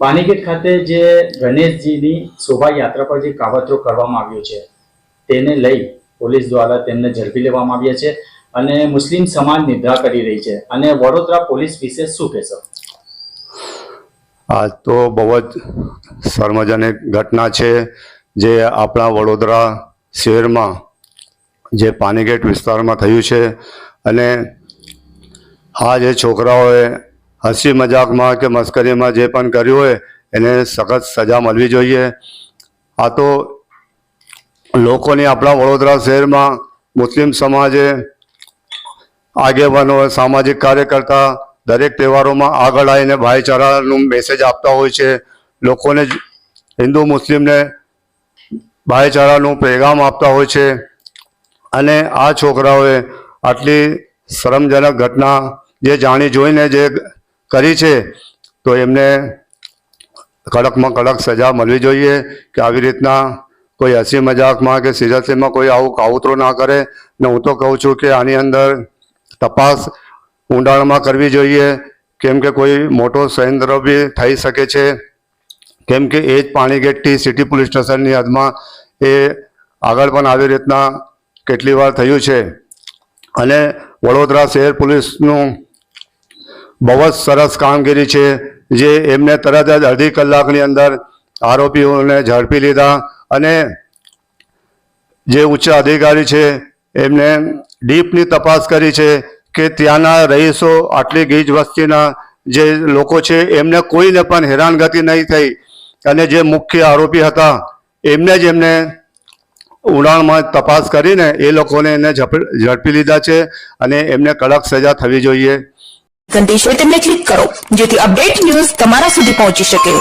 પાનીગેટ ખાતે જે ગણેશજીની શોભાયાત્રા પર જે કાવતરો કરવામાં આવ્યો છે, તેને લઈ પોલીસ દ્વારા તેમને ઝડપી લેવામાં આવ્યા છે અને મુસ્લિમ સમાજ નિદ્રા કરી રહી છે. અને વડોદરા પોલીસ વિશે શું કહેશો? આ તો બહુ જ શર્મજનક ઘટના છે જે આપણા વડોદરા શહેરમાં જે પાનીગેટ વિસ્તારમાં થયું છે અને આ જે છોકરાઓએ હસી મજાકમાં કે મસ્કરીમાં જે પણ કર્યું હોય, એને સખત સજા મળવી જોઈએ. આ તો લોકોની આપણા વડોદરા શહેરમાં મુસ્લિમ સમાજે આગેવાનો, સામાજિક કાર્યકર્તા દરેક તહેવારોમાં આગળ આવીને ભાઈચારાનું મેસેજ આપતા હોય છે. લોકોને હિન્દુ મુસ્લિમને ભાઈચારાનું પેગામ આપતા હોય છે. અને આ છોકરાઓએ આટલી શરમજનક ઘટના જે જાણી જોઈને જે કરી છે, તો એમને કડકમાં કડક સજા મળવી જોઈએ કે આવી રીતના કોઈ હસી મજાકમાં કે સિરિયસલીમાં કોઈ આવું કાવતરો ના કરે. ને હું તો કહું છું કે આની અંદર તપાસ ઊંડાણમાં કરવી જોઈએ. કેમ કે કોઈ મોટો સંયંત્ર બી થઈ શકે છે. કેમ કે એ જ પાણીગેટથી સિટી પોલીસ સ્ટેશનની હદમાં એ આગળ પણ આવી રીતના કેટલી વાર થયું છે. અને વડોદરા શહેર પોલીસનું બહુ જ સરસ કામગીરી છે, જે એમને તરત જ અડધી કલાકની અંદર આરોપીઓને ઝડપી લીધા અને જે ઉચ્ચ અધિકારી છે, એમને ડીપની તપાસ કરી છે કે ત્યાંના રહીશો આટલી ગીજ વસ્તીના જે લોકો છે, એમને કોઈને પણ હેરાનગતિ નહીં થઈ અને જે મુખ્ય આરોપી હતા, એમને જ એમને ઉડાણમાં તપાસ કરીને એ લોકોને એને ઝડપી લીધા છે અને એમને કડક સજા થવી જોઈએ. ઘંટી છે તેમને ક્લિક કરો જેથી અપડેટ ન્યૂઝ તમારા સુધી પહોંચી શકે.